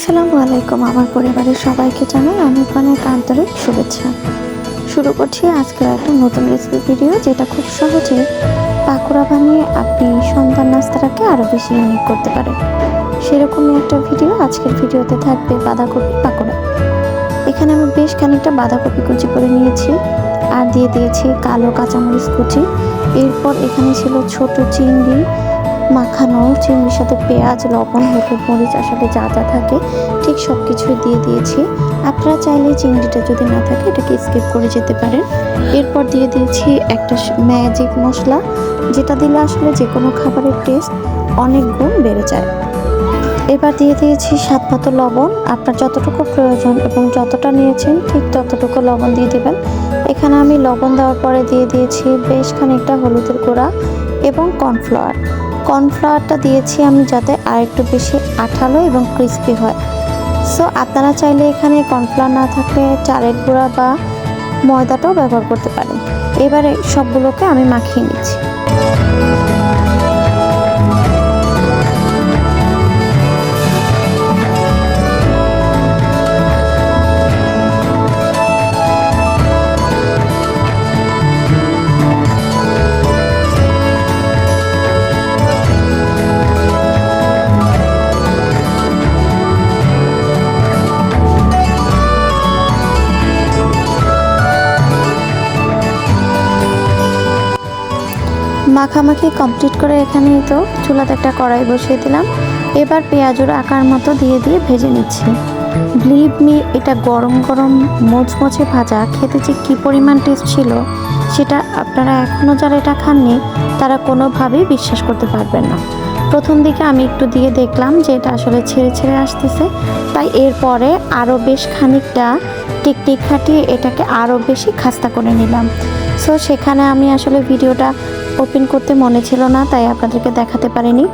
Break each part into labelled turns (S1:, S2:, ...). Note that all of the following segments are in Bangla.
S1: আসসালামু আলাইকুম। আমার পরিবারের সবাইকে জানাই অনেক অনেক আন্তরিক শুভেচ্ছা। শুরু করছি আজকের একটা নতুন রেসিপি ভিডিও যেটা খুব সহজে পাকোড়া বানিয়ে আপনি সন্তান নাস্তাটাকে আরও বেশি ইউনিক করতে পারেন। সেরকমই একটা ভিডিও আজকের ভিডিওতে থাকবে বাঁধাকপি পাকোড়া। এখানে আমি বেশ খানিকটা বাঁধাকপি কুচি করে নিয়েছি আর দিয়ে দিয়েছি কালো কাঁচামরিচ কুচি। এরপর এখানে ছিল ছোট চিংড়ি মাখানো, চিংড়ির সাথে পেঁয়াজ, লবণ, হলুদ মরিচ আসলে যা যা থাকে, ঠিক সব কিছুই দিয়ে দিয়েছি। আপনারা চাইলে চিংড়িটা যদি না থাকে, এটাকে স্কিপ করে যেতে পারেন। এরপর দিয়ে দিয়েছি একটা ম্যাজিক মশলা, যেটা দিলে আসলে যে কোনো খাবারের টেস্ট অনেক গুণ বেড়ে যায়। এবার দিয়ে দিয়েছি স্বাদ মতো লবণ। আপনার যতটুকু প্রয়োজন এবং যতটা নিয়েছেন, ঠিক ততটুকু লবণ দিয়ে দেবেন। এখানে আমি লবণ দেওয়ার পরে দিয়ে দিয়েছি বেশ খানিকটা হলুদের গুঁড়া এবং কর্নফ্লাওয়ার কর্নফ্লাওয়ারটা দিয়েছি আমি যাতে আর একটু বেশি আঠালো এবং ক্রিস্পি হয়। সো আপনারা চাইলে এখানে কর্নফ্লাওয়ার না থাকলে চালের গুঁড়া বা ময়দাটাও ব্যবহার করতে পারেন। এবারে সবগুলোকে আমি মাখিয়ে নিচ্ছি। মাখামাখি কমপ্লিট করে এখানে তো চুলাতে একটা কড়াই বসিয়ে দিলাম। এবার পেঁয়াজুর আকার মতো দিয়ে দিয়ে ভেজে নিচ্ছি। ব্লিভ মি এটা গরম গরম মোচমোচে ভাজা। খেতে যে কী পরিমাণ টেস্ট ছিল, সেটা আপনারা এখনও যারা এটা খাননি, তারা কোনোভাবেই বিশ্বাস করতে পারবেন না। প্রথম দিকে আমি একটু দিয়ে দেখলাম যে এটা আসলে ছেড়ে ছেড়ে আসতেছে। তাই এরপরে আরও বেশ খানিকটা টিকটিক খাটিয়ে এটাকে আরও বেশি খাস্তা করে নিলাম। সো সেখানে আমি আসলে ভিডিওটা ওপেন করতে মনে ছিল না, তাই আপনাদেরকে দেখাতে পারিনি।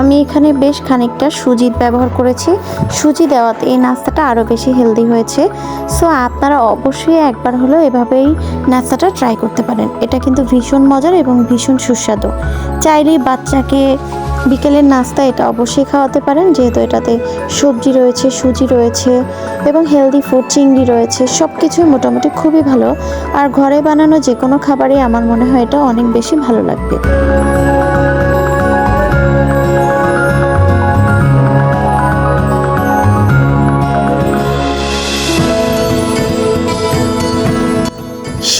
S1: আমি এখানে বেশ খানিকটা সুজি ব্যবহার করেছি। সুজি দেওয়াতে এই নাস্তাটা আরও বেশি হেলদি হয়েছে। সো আপনারা অবশ্যই একবার হলেও এভাবেই নাস্তাটা ট্রাই করতে পারেন। এটা কিন্তু ভীষণ মজার এবং ভীষণ সুস্বাদু। চাইলেই বাচ্চাকে বিকেলের নাস্তা এটা অবশ্যই খাওয়াতে পারেন, যেহেতু এটাতে সবজি রয়েছে, সুজি রয়েছে এবং হেলদি ফুড চিংড়ি রয়েছে সব কিছুই মোটামুটি খুবই ভালো। আর ঘরে বানানো যে কোনো খাবারই আমার মনে হয় এটা অনেক বেশি ভালো লাগবে।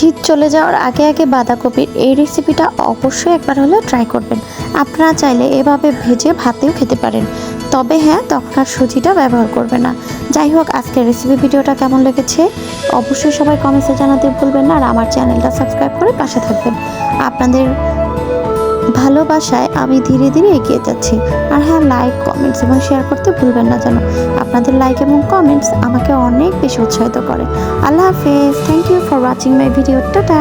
S1: শীত চলে যাওয়ার আগে আগে বাঁধাকপির এই রেসিপিটা অবশ্যই একবার হলেও ট্রাই করবেন। আপনারা চাইলে এভাবে ভেজে ভাতেও খেতে পারেন। তবে হ্যাঁ তখন আর সুজিটা ব্যবহার করবে না। যাই হোক, আজকের রেসিপি ভিডিওটা কেমন লেগেছে? অবশ্যই সবাই কমেন্টসে জানাতে ভুলবেন না। আর আমার চ্যানেলটা সাবস্ক্রাইব করে পাশে থাকবেন। আপনাদের ভালোবাসায় আমি ধীরে ধীরে এগিয়ে যাচ্ছি। আর হ্যাঁ লাইক কমেন্টস এবং শেয়ার করতে ভুলবেন না যেন। আপনাদের লাইক এবং কমেন্টস আমাকে অনেক বেশি উৎসাহিত করে। আল্লাহ হাফেজ। Thank you for watching my video tata